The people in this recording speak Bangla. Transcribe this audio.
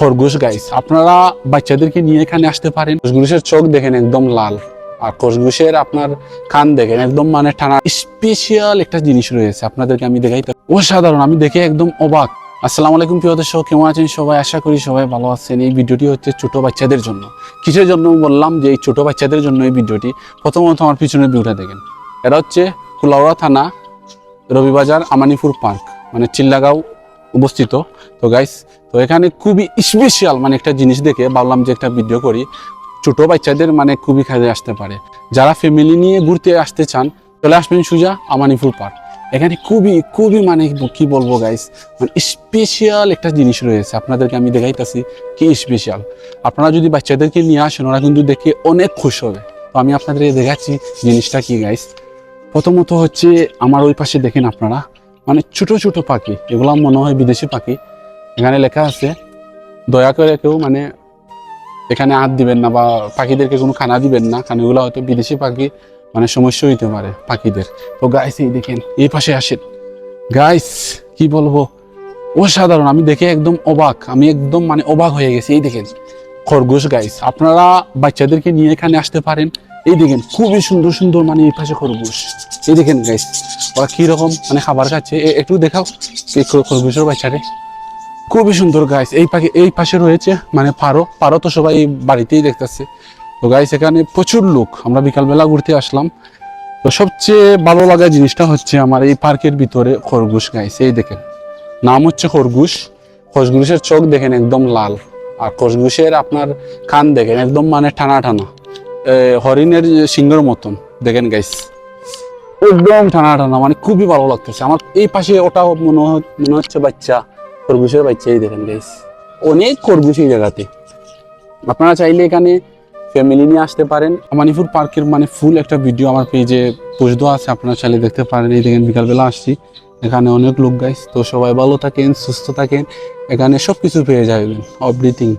খরগোশ গাইস আপনারা বাচ্চাদেরকে নিয়ে এখানে আসতে পারেন। খরগোশের চোখ দেখেন একদম লাল, আর খরগোশের আপনার কান দেখেন একদম মানে টানা। স্পেশাল একটা জিনিস রয়েছে, আপনাদেরকে আমি দেখাই অসাধারণ, আমি দেখে একদম অবাক। আসসালামু আলাইকুম, প্রিয় দর্শক, কেমন আছেন সবাই? আশা করি সবাই ভালো আছেন। এই ভিডিওটি হচ্ছে ছোট বাচ্চাদের জন্য। কিসের জন্য বললাম যে এই ছোট বাচ্চাদের জন্য এই ভিডিওটি? প্রথমত আমার পিছনে ভিউটা দেখেন। এটা হচ্ছে কুলাউড়া থানা, রবিবাজার, আমানিপুর পার্ক মানে চিল্লাগাঁও অবস্থিত তো গাইস তো এখানে খুবই স্পেশাল মানে একটা জিনিস দেখে ভাবলাম যে একটা ভিডিও করি। ছোট বাচ্চাদের মানে খুবই কাজে আসতে পারে। যারা ফ্যামিলি নিয়ে ঘুরতে আসতে চান, চলে আসবেন সুজা আমানিপুর পার্ক। এখানে খুবই খুবই মানে কি বলব গাইস মানে স্পেশাল একটা জিনিস রয়েছে। আপনাদেরকে আমি দেখাইতেছি কি স্পেশাল আপনারা যদি বাচ্চাদেরকে নিয়ে আসেন, ওরা কিন্তু দেখে অনেক খুশি হবে। তো আমি আপনাদেরকে দেখাচ্ছি জিনিসটা কি গাইস প্রথমত হচ্ছে, আমার ওই পাশে দেখেন আপনারা। মানে ছোট ছোট পাখি এগুলো মনে হয় বিদেশি পাখি, এখানে লেখা আছে, দয়া করে কেউ মানে এখানে হাত দিবেন না বা পাখিদেরকে কোনো খানা দিবেন না, কারণ এগুলো হয়তো বিদেশি পাখি মানে সমস্যা হইতে পারে পাখিদের। তো গাইস এই দেখেন, এই পাশে আসেন। গাইস কি বলব? অসাধারণ, আমি দেখে একদম অবাক, আমি একদম মানে অবাক হয়ে গেছি। এই দেখেন, খরগোশ গাইস আপনারা বাচ্চাদেরকে নিয়ে এখানে আসতে পারেন এই দেখেন, খুবই সুন্দর সুন্দর মানে এই পাশে খরগোশ। এই দেখেন গাইস ওরা কীরকম মানে খাবার খাচ্ছে? একটু দেখাও, এই খরগোশের বাচ্চারে। খুবই সুন্দর গাইস এই পাখি এই পাশে রয়েছে মানে পারো পারো তো সবাই এই বাড়িতেই দেখতেছে। তো গাইস এখানে প্রচুর লোক। আমরা বিকালবেলা ঘুরতে আসলাম। তো, সবচেয়ে ভালো লাগা জিনিসটা হচ্ছে আমার এই পার্কের ভিতরে খরগোশ গাইস এই দেখেন। নাম হচ্ছে খরগোশ। খরগোশের চোখ দেখেন একদম লাল। আর খরগোশের আপনার কান দেখেন একদম মানে টানা টানা। হরিণের সিংহের মতন। দেখেন গাইস একদম টানা টানা মানে খুবই ভালো লাগতেছে। আমার এই পাশে ওটা মনে মনে হচ্ছে বাচ্চা, খরগোশের বাচ্চা এই দেখেন গাইস অনেক খরগোশ এই জায়গাতে। আপনারা চাইলে এখানে ফ্যামিলি নিয়ে আসতে পারেন। মানিপুর পার্কের মানে ফুল একটা ভিডিও আমার পেজে পোস্ট দেওয়া আছে। আপনারা চাইলে দেখতে পারেন। এই দেখেন, বিকালবেলা আসছি। এখানে অনেক লোক গাইস তো সবাই ভালো থাকেন, সুস্থ থাকেন। এখানে সব কিছু পেয়ে যাবেন। এভরিথিং